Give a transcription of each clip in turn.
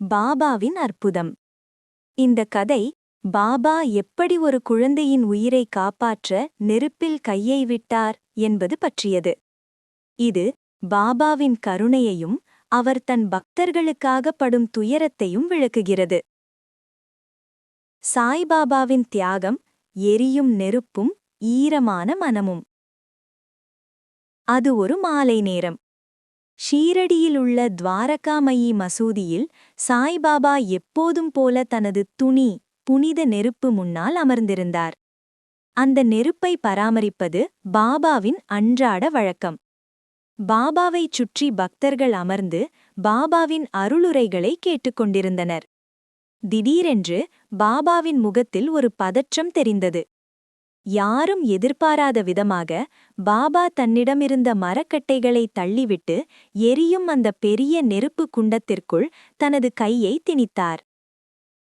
பாபாவின் அற்புதம். இந்த கதை பாபா எப்படி ஒரு குழந்தையின் உயிரை காப்பாற்ற நெருப்பில் கையை விட்டார் என்பது பற்றியது. இது பாபாவின் கருணையையும் அவர் தன் பக்தர்களுக்காக படும் துயரத்தையும் விளக்குகிறது. சாய்பாபாவின் தியாகம் எரியும் நெருப்பும் ஈரமான மனமும். அது ஒரு மாலை நேரம். ஷீரடியிலுள்ள துவாரகாமயி மசூதியில் சாய்பாபா எப்போதும் போல தனது துணி புனித நெருப்பு முன்னால் அமர்ந்திருந்தார். அந்த நெருப்பை பராமரிப்பது பாபாவின் அன்றாட வழக்கம். பாபாவைச் சுற்றி பக்தர்கள் அமர்ந்து பாபாவின் அருளுரைகளை கேட்டுக்கொண்டிருந்தனர் திடீரென்று பாபாவின் முகத்தில் ஒரு பதற்றம் தெரிந்தது. யாரும் எதிர்பாராத விதமாக பாபா தன்னிடமிருந்த மரக்கட்டைகளை தள்ளிவிட்டு எரியும் அந்த பெரிய நெருப்பு குண்டத்திற்குள் தனது கையை திணித்தார்.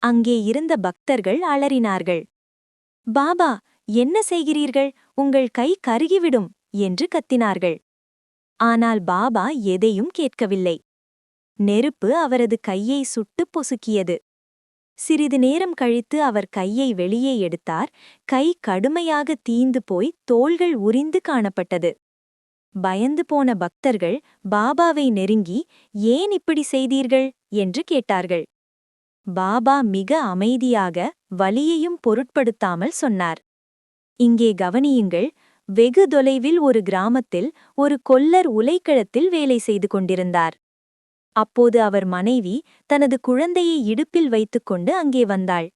அங்கே இருந்த பக்தர்கள் அலறினார்கள். பாபா என்ன செய்கிறீர்கள்? உங்கள் கை கருகிவிடும் என்று கத்தினார்கள். ஆனால் பாபா எதையும் கேட்கவில்லை. நெருப்பு அவரது கையை சுட்டு பொசுக்கியது. சிறிது நேரம் கழித்து அவர் கையை வெளியே எடுத்தார். கை கடுமையாக தீந்து போய் தோள்கள் உரிந்து காணப்பட்டது. பயந்து போன பக்தர்கள் பாபாவை நெருங்கி ஏன் இப்படி செய்தீர்கள்? என்று கேட்டார்கள். பாபா மிக அமைதியாக வலியையும் பொருட்படுத்தாமல் சொன்னார். இங்கே கவனியுங்கள் வெகு தொலைவில் ஒரு கிராமத்தில் ஒரு கொல்லர் உலைக்கழத்தில் வேலை செய்து கொண்டிருந்தார். அப்போது அவர் மனைவி தனது குழந்தையை இடுப்பில் வைத்துக்கொண்டு அங்கே வந்தாள்.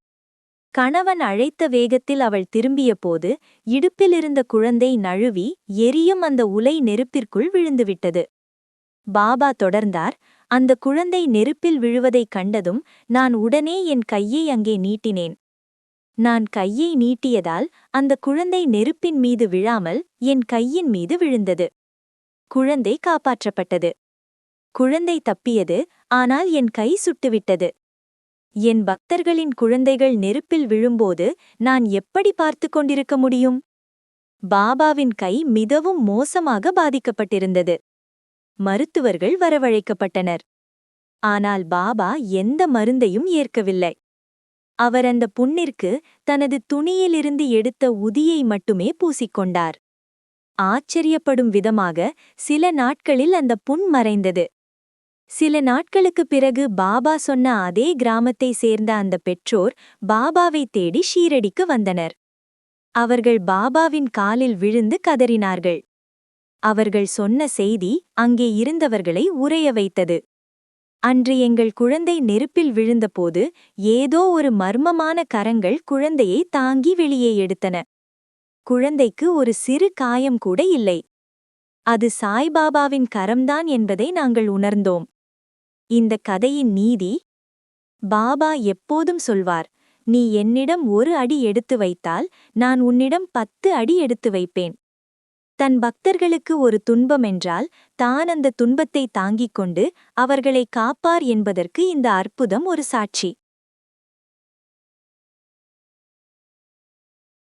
கணவன் அழைத்த வேகத்தில் அவள் திரும்பியபோது இடுப்பிலிருந்த குழந்தை நழுவி எரியும் அந்த உலை நெருப்பிற்குள் விழுந்துவிட்டது. பாபா தொடர்ந்தார் அந்த குழந்தை நெருப்பில் விழுவதைக் கண்டதும் நான் உடனே என் கையை அங்கே நீட்டினேன். நான் கையை நீட்டியதால் அந்த குழந்தை நெருப்பின் மீது விழாமல் என் கையின் மீது விழுந்தது. குழந்தை காப்பாற்றப்பட்டது. குழந்தை தப்பியது ஆனால் என் கை சுட்டுவிட்டது. என் பக்தர்களின் குழந்தைகள் நெருப்பில் விழும்போது நான் எப்படி பார்த்து கொண்டிருக்க முடியும்? பாபாவின் கை மிகவும் மோசமாக பாதிக்கப்பட்டிருந்தது. மருத்துவர்கள் வரவழைக்கப்பட்டனர். ஆனால் பாபா எந்த மருந்தையும் ஏற்கவில்லை. அவர் அந்த புண்ணிற்கு தனது துணியிலிருந்து எடுத்த உதியை மட்டுமே பூசிக்கொண்டார். ஆச்சரியப்படும் விதமாக சில நாட்களில் அந்த புண் மறைந்தது. சில நாட்களுக்குப் பிறகு பாபா சொன்ன அதே கிராமத்தை சேர்ந்த அந்த பெற்றோர் பாபாவை தேடி ஷீரடிக்கு வந்தனர். அவர்கள் பாபாவின் காலில் விழுந்து கதறினார்கள். அவர்கள் சொன்ன செய்தி அங்கே இருந்தவர்களை உறைய வைத்தது. அன்று எங்கள் குழந்தை நெருப்பில் விழுந்தபோது ஏதோ ஒரு மர்மமான கரங்கள் குழந்தையை தாங்கி வெளியே எடுத்தன. குழந்தைக்கு ஒரு சிறு காயம் கூட இல்லை. அது சாய்பாபாவின் கரம்தான் என்பதை நாங்கள் உணர்ந்தோம். இந்த கதையின் நீதி? பாபா எப்போதும் சொல்வார் நீ என்னிடம் ஒரு அடி எடுத்து வைத்தால் நான் உன்னிடம் பத்து அடி எடுத்து வைப்பேன். தன் பக்தர்களுக்கு ஒரு துன்பம் என்றால் தான் அந்த துன்பத்தை தாங்கிக் கொண்டு அவர்களை காப்பார் என்பதற்கு இந்த அற்புதம் ஒரு சாட்சி.